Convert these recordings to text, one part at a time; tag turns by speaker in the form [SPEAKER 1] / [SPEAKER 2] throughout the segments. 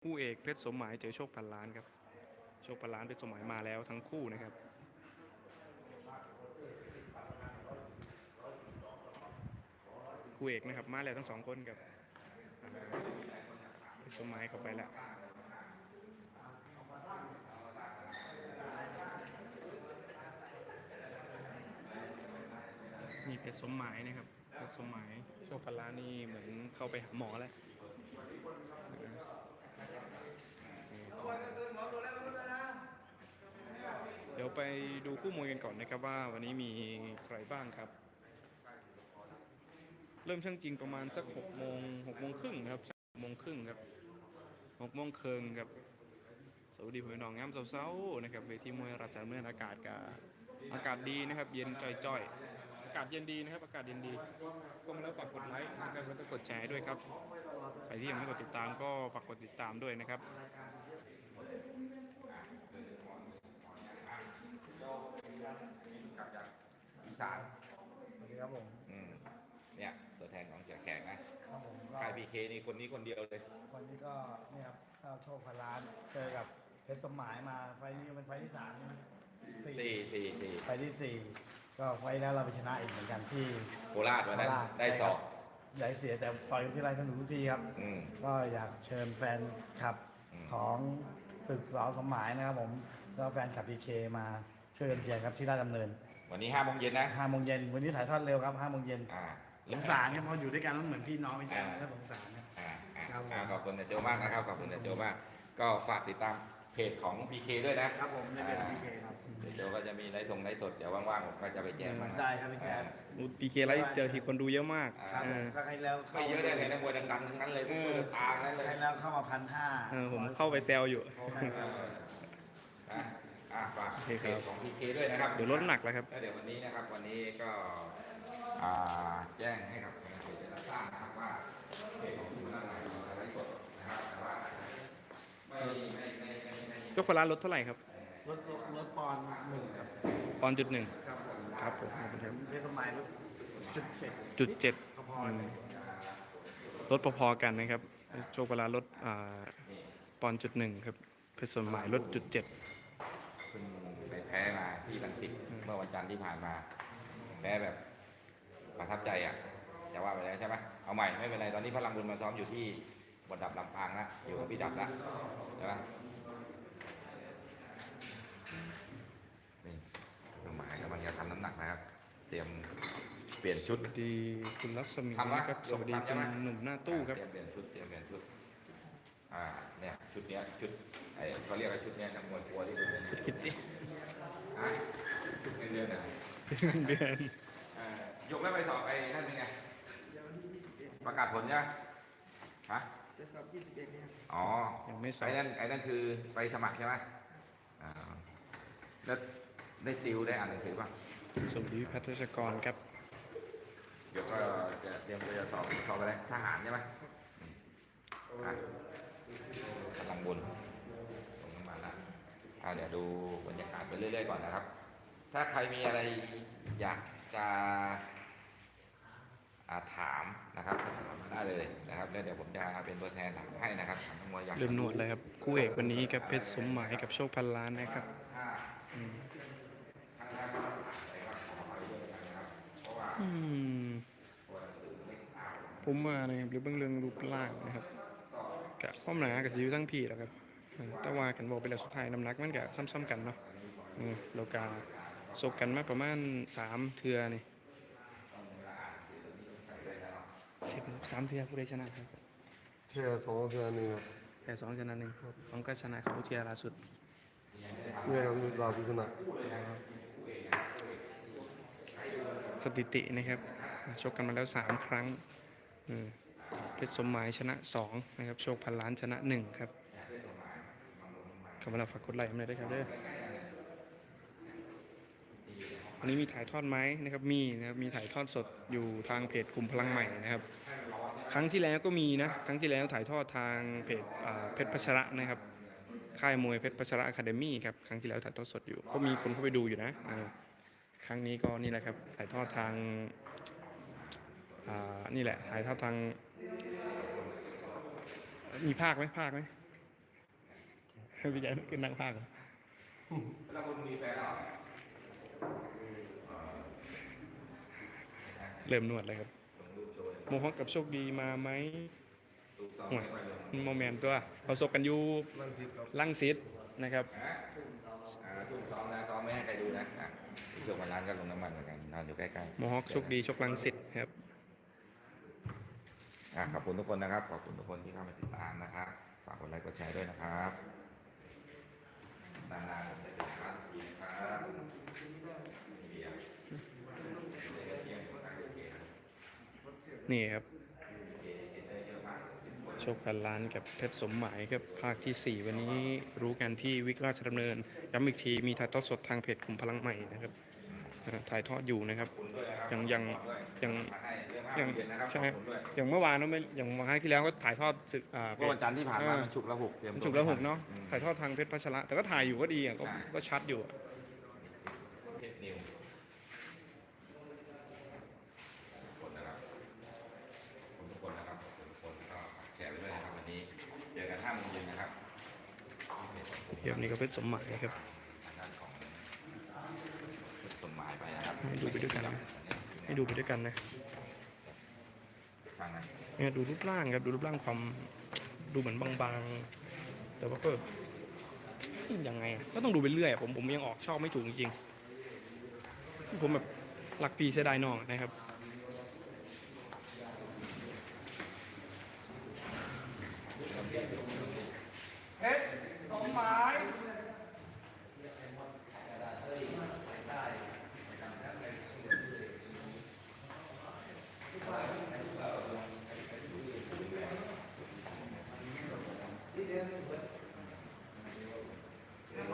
[SPEAKER 1] คู่เอกเพชรสมหมายเจอโชคพันล้านครับ โชคพันล้านเพชรสมหมายมาแล้วทั้งคู่นะครับ คู่เอกนะครับมาแล้วทั้งสองคนครับเพชรสมหมายเข้าไปแล้วมีเพชรสมหมายนะครับเพชรสมหมายโชคพันล้านนี่เหมือนเข้าไปหาหมอแล้ว เดี๋ยวไปดูคู่มวยกันก่อนนะครับว่าวันนี้มีใครบ้างครับ เริ่มช่างจริงประมาณสักหกโมงหกโมงครึ่งนะครับหกโมงครึ่งครับหกโมงเคิงครับสวัสดีผมน้องงามเช้าๆนะครับเวทีมวยราชดำเนินอากาศกับอากาศดีนะครับ เย็นจ่อยๆอากาศเย็นดีนะครับ อากาศเย็นดี ก็ กกดไลค์นะครับแล้วก็กดแชร์ด้วยครับใครที่ยังไม่กดติดตามก็ฝากกดติดตามด้วยนะครับ
[SPEAKER 2] กลับจากอีสาน
[SPEAKER 3] สวัสดีครับผม
[SPEAKER 2] อืมเนี่ยตัวแทนของเสียแขกนะครับ
[SPEAKER 3] ผมก็
[SPEAKER 2] ค่ายพีเคนี่คนนี้คนเดียวเลย
[SPEAKER 3] วันนี้ก็เนี่ยครับข้าวโชคพันล้านเจอกับเพชรสมหมายมาไฟล์นี้เป็นไฟล์ที่สามใช่ไหม
[SPEAKER 2] สี่สี่สี่
[SPEAKER 3] ไฟล์ที่สี่ ก็ไฟล์แล้วเราไปชนะอีกเหมือนกันที่
[SPEAKER 2] โคราชวันนั้น
[SPEAKER 3] โคราช
[SPEAKER 2] ได้สอง
[SPEAKER 3] ใหญ่เสียแต่ต่อยกันที่ไรสนุกทุกทีครับ
[SPEAKER 2] อืม
[SPEAKER 3] ก็อยากเชิญแฟนคลับ
[SPEAKER 2] อืม
[SPEAKER 3] ของศึกสาวสมหมายนะครับผมแล้วก็แฟนคลับพีเคมาช่วยกันเชียร์ครับที่ราชดำเนิน
[SPEAKER 2] วันนี้ห้าโมงเย็นนะ
[SPEAKER 3] ห้าโมงเย็นวันนี้ถ่ายทอดเร็วครับห้าโมงเย็น
[SPEAKER 2] อ่า
[SPEAKER 3] สงสารครับเพออยู่ด้วยกันแล้วเหมือนพี่น้องไม่ใช่ไหมก็สงสารนะ
[SPEAKER 2] อ่าอ่า
[SPEAKER 3] ครับผม
[SPEAKER 2] อ่าขอบคุณเนโจมากนะครับขอบคุณเนโจมาก ก็ฝากติดตามเพจของพีเคด้วยนะครับ
[SPEAKER 3] ผมจะเป็นพีเคครับ
[SPEAKER 2] เนโจก็จะมีไลฟ์ส่งไลฟ์สดเดี๋ยวว่างๆผมก็จะไปแจ้งมัน
[SPEAKER 3] ได้ครับพี่แจ๊ค
[SPEAKER 1] ปีเคไลฟ์เจอทีคนดูเยอะมาก
[SPEAKER 3] ครับ
[SPEAKER 1] เอ
[SPEAKER 3] ผม
[SPEAKER 1] อ
[SPEAKER 3] ก็ใครแล้ว
[SPEAKER 2] ไม่เยอะได้ไงนักมวยดังๆทั้งนั้นเลยพวกมวยตาทั้งนั้นเลย
[SPEAKER 3] ใครแล้วเข้ามาพันห้า
[SPEAKER 1] เออผมเข้าไปแซวอยู่
[SPEAKER 2] เอออะอะฝาก
[SPEAKER 1] โอเค
[SPEAKER 2] เพ
[SPEAKER 1] ครับ
[SPEAKER 2] จของพีเคด้วยนะครับ
[SPEAKER 1] เดี๋ยวลดน้ำหนักแล้วครับ
[SPEAKER 2] แล้วเดี๋ยววันนี้นะครับ วันนี้ก็อ่าแจ้งให้กับแฟนเพจได้รับทราบนะครับว่าเพจของคุณนั่นไหนจะไลฟ์สดนะครับแต่ว่าไม่ไม่ไม่ไม่ไม่
[SPEAKER 1] โชคพันล้านลดเท่าไหร่ครับ
[SPEAKER 3] รถรถรถปอนด์หนึ่งครับ
[SPEAKER 1] ปอนด์จุดหนึ่ง
[SPEAKER 3] ครับผม
[SPEAKER 1] ครับผมขอบคุณครับ
[SPEAKER 3] เพชรสมัยรถจุดเจ็ด
[SPEAKER 1] จุดเจ็ด
[SPEAKER 3] พอๆเลย
[SPEAKER 1] ลดพอๆกันนะครับโชคพันล้านลดอ่าปอนด์จุดหนึ่งครับเพชรสมหมายลดจุดเจ็ด
[SPEAKER 2] เพิ่งไปแพ้มาที่ลังสิตเมื่อวันจันทร์ที่ผ่านมาแพ้แบบประทับใจอะจะว่าไปแล้วใช่ไหมเอาใหม่ไม่เป็นไรตอนนี้พลังบุญมาซ้อมอยู่ที่บนดับลำปางละอยู่กับพี่ดับละใช่ไหมนี่น้องหมายกำลั งจะทำน้ำหนักนะครับ เตรียมเปลี่ยนชุด
[SPEAKER 1] สวัสดีคุณรัศมี
[SPEAKER 2] ทำวะ
[SPEAKER 1] นะครับสวัสดีคุณหนุ่มหน้าตู้ครับ
[SPEAKER 2] เตรียมเปลี่ยนชุดเตรียมเปลี่ยนชุดอ่าเนี่ยชุดเนี้ยชุดไอ้เขาเรียกอะไรชุดเนี้ยนักมวยทัวร์ที่คุณเป็น
[SPEAKER 1] คิดดิ
[SPEAKER 2] อะชุดเงินเดือนอะ
[SPEAKER 1] เป็นเดือน
[SPEAKER 2] อ่ายกแล้วไปสอบไอ้นั่นเป็นไง
[SPEAKER 4] เดี๋ยววันที่21
[SPEAKER 2] ประกาศผลใช่ไหมฮะ
[SPEAKER 4] จะสอบ21เนี่ยครับ
[SPEAKER 2] อ๋อ
[SPEAKER 1] ยังไม่สอบ
[SPEAKER 2] ไอ้นั่นไอ้นั่นคือไปสมัครใช่ไหมอ่าแล้วได้ติวได้อ่านหนังสือป่ะ
[SPEAKER 1] สวัสดีพัทรกรครับ
[SPEAKER 2] เดี๋ยวก็จะเตรียมตัวจะสอบสอบอะไรทหารใช่ไหมกำลังบนตรงน้ำมันละอ่าเดี๋ยวดูบรรยากาศไปเรื่อยๆก่อนนะครับ ถ้าใครมีอะไรอยากจะาถามนะครับถามมาได้เลยนะครับแล้วเดี๋ยวผมจะเป็นตัวแทนถามให้นะครับถามทั้งหมดอยาก
[SPEAKER 1] ลืมหนวดเลยครับคู่เอกวันนี้กับเพชรสมหมายกับโชคพันล้านนะครับ
[SPEAKER 2] ถ้า
[SPEAKER 1] อืม
[SPEAKER 2] ทางด้านก็ถามอะไรครับขอไปด้วยกันนะครับเพราะว่า
[SPEAKER 1] อืม
[SPEAKER 2] ตัวหนังสือเล็กอ่าน
[SPEAKER 1] ผมมานะครับหรือเบื้องเรื่องรูปร่างนะครับกะความหนากับสิวทั้งพี่แหล้วครับเออแต่ว่ากันบอกไปแล้วสุดท้ายน้ำหนักมันก็ซ้ำๆกันเนาะเออเรากาสกกันมาประมาณสามเทือนี่สิบสามเทือผู้ใดชนะครับ
[SPEAKER 5] เทียร์สองเทียร์หนึ่งครับ
[SPEAKER 1] แต่สองชนะหนึ่งของก็ชนะเขาเทียล่าสุด
[SPEAKER 5] เนี่ยครับมีลาสุชนะ
[SPEAKER 1] สถิตินะครับชกกันมาแล้วสามครั้งอืม เพชรสมหมายชนะสองนะครับ โชคพันล้านชนะหนึ่งครับขอบคุณฝากกดไลค์ผมหน่อยด้วยครับเด้อวันนี้มีถ่ายทอดไหมนะครับ มีนะครับ มีถ่ายทอดสดอยู่ทางเพจกลุ่มพลังใหม่นะครับ ครั้งที่แล้วก็มีนะ ครั้งที่แล้วถ่ายทอดทางเพจเพชรพัชระนะครับ ค่ายมวยเพชรพัชระอะคาเดมี่ครับ ครั้งที่แล้วถ่ายทอดสดอยู่ ก็มีคนเข้าไปดูอยู่นะ ครั้งนี้ก็นี่แหละครับ ถ่ายทอดทาง นี่แหละถ่ายทอดทาง มีภาคไหมภาคไหมพี่แจ๊คขึ้นนั่งข้าง
[SPEAKER 2] แล้วคุณมีแฟนแล้วเหรอ
[SPEAKER 1] เริ่มนวดเลยครับ
[SPEAKER 2] ส่งรูปโชว์เลย
[SPEAKER 1] โมฮอคกับโชคดีมาไหม
[SPEAKER 2] รูปซ้อม
[SPEAKER 1] ห่วย
[SPEAKER 2] ไม่ค่อยลง
[SPEAKER 1] โมเมนต์ตัวเขาซบกันอยู่
[SPEAKER 5] ลังสิตครับ
[SPEAKER 1] ลังสิตนะครับ
[SPEAKER 2] ฮะอ่าซุ่มซ้อมนะซ้อมไม่ให้ใครดูนะอะที่ชมมาร้านก็ลงน้ำมันเหมือนกันนอนอยู่ใกล้ๆ
[SPEAKER 1] โมฮอคโชคดีโชคลังสิตครับ
[SPEAKER 2] อะขอบคุณทุกคนนะครับ ขอบคุณทุกคนที่เข้ามาติดตามนะครับ ฝากกดไลค์กดแชร์ด้วยนะครับนานๆผมจะติดตามทีนะครับเดี๋ยว
[SPEAKER 1] นี่ครับโชคพันล้านกับเพชรสมหมายครับภาคที่ 4 วันนี้รู้กันที่วิกราชดำเนินย้ำอีกทีมีถ่ายทอดสดทางเพจกลุ่มพลังใหม่นะครับ ถ่ายทอดอยู่นะครับ ยังยังยัง
[SPEAKER 2] มาให้เรื่อง
[SPEAKER 1] ยัง
[SPEAKER 2] เย็นนะครับ
[SPEAKER 1] ใช่
[SPEAKER 2] ขอบคุณด้วย
[SPEAKER 1] อย่างเมื่อวานเนอะไม่อย่างวันครั้งที่แล้วก็ถ่ายทอดศึกอ่าเพ
[SPEAKER 2] เมื่อ
[SPEAKER 1] จ
[SPEAKER 2] วันจันทร์ที่ผ่านมา
[SPEAKER 1] อ่ามั
[SPEAKER 2] มันฉุกละหกเตรียม
[SPEAKER 1] มัน
[SPEAKER 2] ตัว
[SPEAKER 1] ฉุกแล้วหกเนาะ
[SPEAKER 2] อืม
[SPEAKER 1] ถ่ายทอดทางเพชรพัชระแต่ก็ถ่ายอยู่ก็ดีอะก็
[SPEAKER 2] ใช่
[SPEAKER 1] ก็ชัดอยู่อะ
[SPEAKER 2] เพชรนิวขอบคุณนะครับขอบคุณทุกคนนะครับขอบคุณทุกคนก็แชร์ไปด้วยนะครับวันนี้เจอกันห้าโมงเย็นนะครับ
[SPEAKER 1] เดี๋ยวนี้ก็เพชรสมหมายครับ
[SPEAKER 2] ทางด้านของสมหมายไปนะครับ
[SPEAKER 1] ให้ดูไปด้วยกันนะให้ดูไปด้วยกันนะ
[SPEAKER 2] นะ
[SPEAKER 1] เนี่ยดูรูปร่างครับดูรูปร่างความดูเหมือนบางๆ แต่ว่าก็ยังไง ก็ต้องดูไปเรื่อยผมผมยังออกชอบไม่ถูกจริงๆผมแบบหลักพีเสียดายน้องนะครับ
[SPEAKER 3] เพชรสมหมาย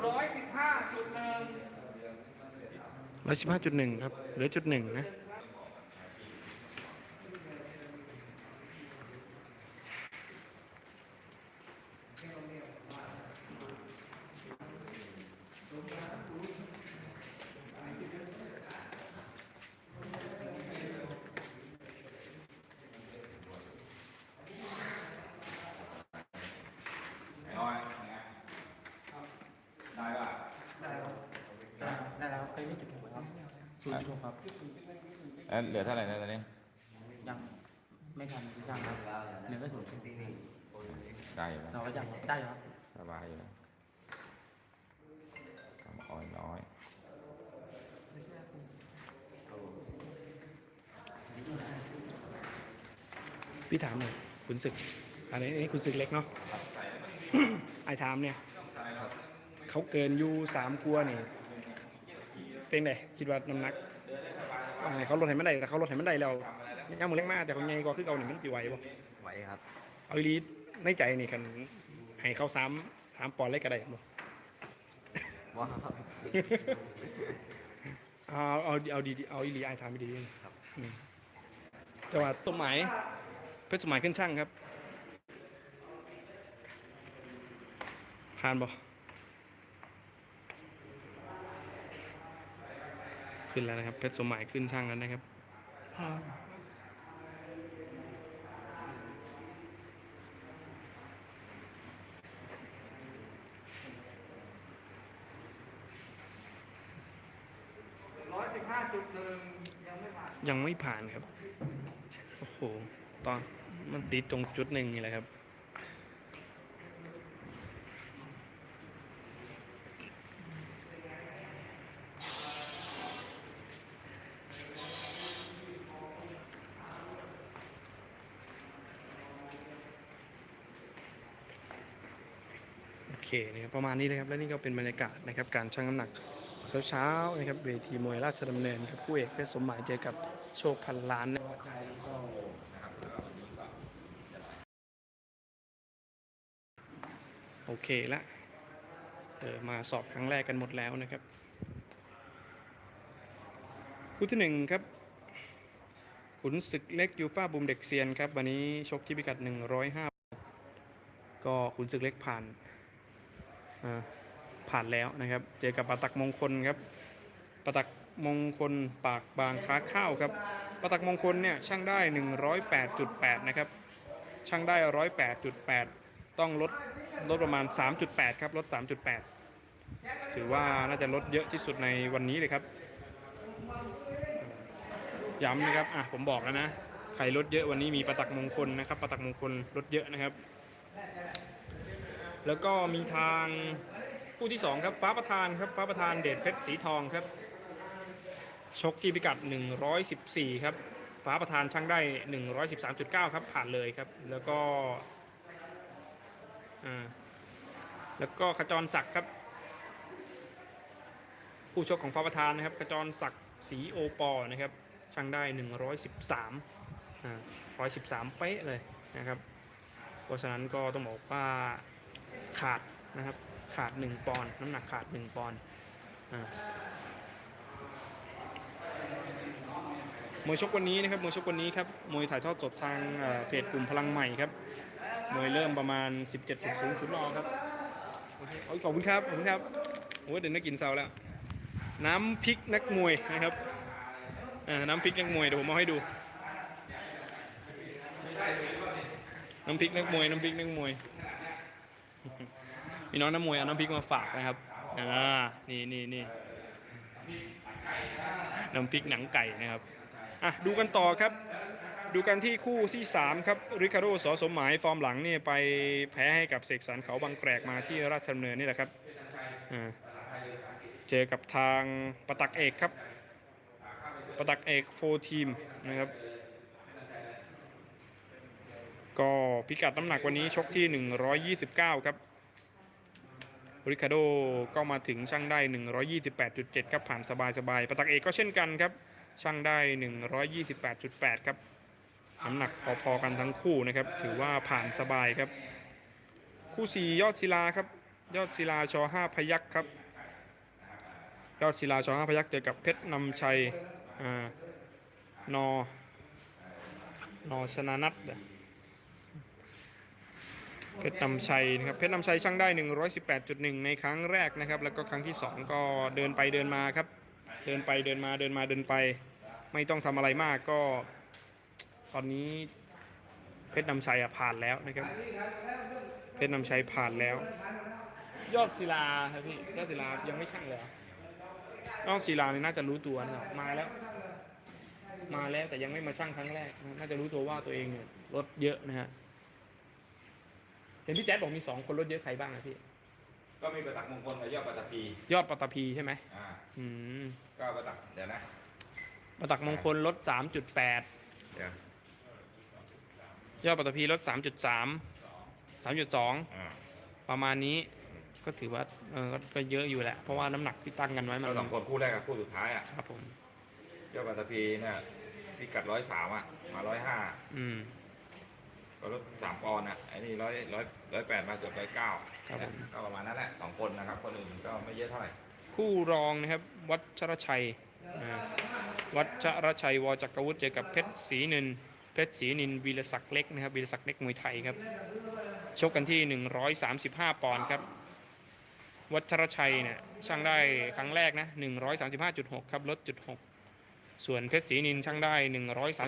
[SPEAKER 3] ร้อยสิบห้าจุดหนึ่ง
[SPEAKER 1] ร้อยสิบห้าจุดหนึ่งครับเหลือจุดหนึ่งนะ
[SPEAKER 2] ไอ้น้อยไงได้ป่ะ
[SPEAKER 4] ได้แล้วได้แล้วก็ยังจุดหกครับ ศูนย์จุดหกครับ
[SPEAKER 2] เอ้ยเหลือเท่าไหร่นะตอนนี้
[SPEAKER 4] ยังไม่ทันที่ช่างครับเหลือก็ศูนย์จุด
[SPEAKER 2] ได้อยู่นะ
[SPEAKER 4] เราก็ยังได้ครับ
[SPEAKER 2] สบายอยู่นะทำอ้อยน้อย
[SPEAKER 1] พี่ถามหน่อยคุณศึก อันนี้อันนี้คุณศึกเล็กเนาะไอถามเนี่ยเขาเกินอยูสามกลัวนี่ เป็นไงคิดว่าน้ำหนักว่าไงเขาลดให้มันได้แต่เขาลดให้มันได้แล้วย่างมือเล็กมากแต่เขาใหญ่กว่าคือเก่านี่มันสิไหวบ่
[SPEAKER 3] ไหวครับ
[SPEAKER 1] เอาอีหลีในใจนี่คันให้เขาสามสามปอนด์เล็กก็ได้บ่
[SPEAKER 3] ว้าว
[SPEAKER 1] เอาเอาเอาดีๆเอาอีหลีไอถามดีๆครับแต่ว่าต้นหมายเพชรสมัยขึ้นช่างครับผ่านบ่ ขึ้นแล้วนะครับ เพชรสมัยขึ้นช่างแล้วนะครับ
[SPEAKER 3] ร้อยสิบห้าจุดหนึ่งยังไม่ผ่าน
[SPEAKER 1] ยังไม่ผ่านครับ โอ้โห ตอนมันติดตรงจุดหนึ่งนี่แหละครับ เคนะครับประมาณนี้เลยครับและนี่ก็เป็นบรรยากาศนะครับการชั่งน้ำหนักเช้าๆนะครับเวทีมวยราชดำเนินครับคู่เอกเพชรสมหมายเจอกับโชคพันล้านนะโอเคละเออมาสอบครั้งแรกกันหมดแล้วนะครับคู่ที่หนึ่งครับขุนศึกเล็กยูฟ่าบุมเด็กเซียนครับ วันนี้ชกที่พิกัด 105 ก็ขุนศึกเล็กผ่าน ผ่านแล้วนะครับ เจอกับปาตักมงคลครับปาตักมงคลปากบางค้าข้าวครับปาตักมงคลเนี่ยช่างได้ 108.8 นะครับ ช่างได้ 108.8 ต้องลดลดประมาณ 3.8 ครับ ลด 3.8 ถือว่าน่าจะลดเยอะที่สุดในวันนี้เลยครับ ย้ำนะครับ อะผมบอกแล้วนะ ใครลดเยอะวันนี้มีประตักมงคลนะครับประตักมงคลลดเยอะนะครับ แล้วก็มีทางผู้ที่สองครับ ฟ้าประธานครับ ฟ้าประธานเดชเพชรสีทองครับ ชกที่พิกัด 114 ครับ ฟ้าประธานช่างได้ 113.9 ครับ ผ่านเลยครับ แล้วก็อ่าแล้วก็ขจรศักดิ์ครับ ผู้ชกของฟ้าประธานนะครับ ขจรศักดิ์ศรีโอปอนะครับ ช่างได้ 113อ่า113 เป๊ะเลยนะครับ เพราะฉะนั้นก็ต้องบอกว่า ขาดนะครับ ขาด1ปอนด์น้ำหนักขาด1ปอนด์อ่ามวยชกวันนี้นะครับมวยชกวันนี้ครับมวยถ่ายทอดสดทางเพจกลุ่มพลังใหม่ครับมวยเริ่มประมาณ 17.0ชุดรอครับโอ้ยขอบคุณครับขอบคุณครับโอ้ยเดี๋ยวนักกินเซาแล้ว น้ำพริกนักมวยนะครับน้ำพริกนักมวยเดี๋ยวผมเอาให้ดูน้ำพริกนักมวยน้ำพริกนักมวย มีน้องน้ำมวยเอาน้ำพริกมาฝากนะครับอ่านี่นี่นี่น้ำพริกหนังไก่นะครับอะดูกันต่อครับ ดูกันที่คู่ที่ 3 ครับริคาโดสอสมหมายฟอร์มหลังเนี่ยไปแพ้ให้กับเสกสรรเขาบางแกรกมาที่ราชดำเนินนี่แหละครับอ่าเจอกับทางประตักเอกครับประตักเอกโฟทีมนะครับ ก็พิกัดน้ำหนักวันนี้ชกที่ 129 ครับริคาโดก็มาถึงช่างได้ 128.7 ครับผ่านสบายๆประตักเอกก็เช่นกันครับช่างได้ 128.8 ครับน้ำหนักพอๆกันทั้งคู่นะครับ ถือว่าผ่านสบายครับ คู่4ยอดศิลาครับ ยอดศิลาช5พยักครับ ยอดศิลาช5พยักเจอกับเพชรนำชัยอ่านอนอชนะนัท เหรอเพชรนำชัยนะครับเพชรนำชัยช่างได้ 118.1 ในครั้งแรกนะครับ แล้วก็ครั้งที่ 2 ก็เดินไปเดินมาครับ เดินไปเดินมาเดินมาเดินไป ไม่ต้องทำอะไรมากก็ ตอนนี้เพชรนำชัยอะผ่านแล้วนะครับ เพชรนำชัยผ่านแล้ว ยอดศิลาครับพี่ยอดศิลายังไม่ช่างเลยเหรอยอดศิลาเนี่ยน่าจะรู้ตัวนะครับมาแล้ว มาแล้วแต่ยังไม่มาช่างครั้งแรกนะน่าจะรู้ตัวว่าตัวเองเนี่ยลดเยอะนะฮะ เห็นพี่แจ๊ดบอกมีสองคนลดเยอะใครบ้างนะพี่
[SPEAKER 2] ก็มีประตักมงคลกับยอดปัตตภี
[SPEAKER 1] ยอดปัตตภีใช่ไหม
[SPEAKER 2] อ่า
[SPEAKER 1] อืม
[SPEAKER 2] ก็ประตักเดี๋ยวนะ
[SPEAKER 1] ประตักมงคลลดสามจุดแปด
[SPEAKER 2] เดี๋ยวย
[SPEAKER 1] อดปัตตภีลดสามจุดสามสามจุดสอง
[SPEAKER 2] อ่า
[SPEAKER 1] ประมาณนี้ ก็ถือว่าเออก็ก็เยอะอยู่แหละ เพราะว่าน้ำหนักที่ตั้งกันไว้มัน
[SPEAKER 2] ก็สองคนคู่แรกกับคู่สุดท้ายอะ
[SPEAKER 1] ครับผม
[SPEAKER 2] ยอดปัตตภีเนี่ยพิกัดร้อยสามอะมาร้อยห้า
[SPEAKER 1] อืม
[SPEAKER 2] ก็ลดสามปอนด์อะไอ้นี่ร้อยร้อยร้อยแปดมาเกือบร้อยเก้า
[SPEAKER 1] ครับผม
[SPEAKER 2] ก็ประมาณนั้นแหละสองคนนะครับ คนอื่นก็ไม่เยอะเท่าไหร่
[SPEAKER 1] คู่รองนะครับ วัชรชัยอ่าวัชรชัยวจักรวุฒิเจอกับเพชรศรีนินเพชรศรีนินวีรศักดิ์เล็กนะครับวีรศักดิ์เล็กมวยไทยครับชกกันที่ 135 ปอนด์ครับ วัชรชัยเนี่ยช่างได้ครั้งแรกนะ135.6 ครับลดจุด6ส่วนเพชรศรีนินช่างได้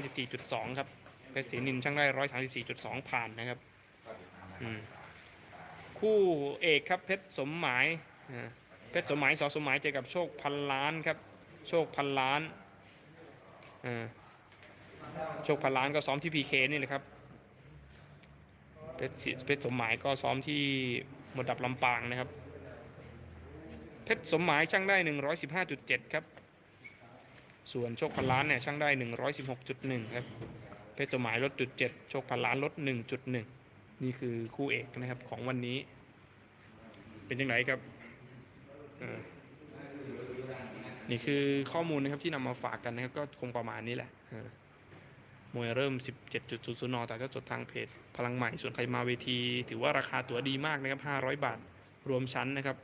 [SPEAKER 1] 134.2 ครับ เพชรศรีนินช่างได้134.2ผ่านนะครับอืมคู่เอกครับเพชรสมหมายอ่าเพชรสมหมายสอสมหมายเจอกับโชคพันล้านครับ โชคพันล้านอ่าโชคพันล้านก็ซ้อมที่พีเคนี่แหละครับเพชรศิเพชรสมหมายก็ซ้อมที่หมดดับลำปางนะครับ เพชรสมหมายช่างได้115.7ครับ ส่วนโชคพันล้านเนี่ยช่างได้116.1ครับ เพชรสมหมายลดจุด7โชคพันล้านลด1.1นี่คือคู่เอกนะครับของวันนี้ เป็นยังไงครับนี่คือข้อมูลนะครับที่นำมาฝากกันนะครับก็คงประมาณนี้แหละมวยเริ่ม 17.00นแต่ก็จดทางเพจพลังใหม่ส่วนใครมาเวที ถือว่าราคาตั๋วดีมากนะครับ 500 บาทรวมชั้นนะครับ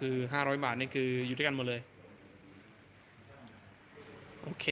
[SPEAKER 1] คือ 500 บาทนี่คืออยู่ด้วยกันหมดเลย โอเค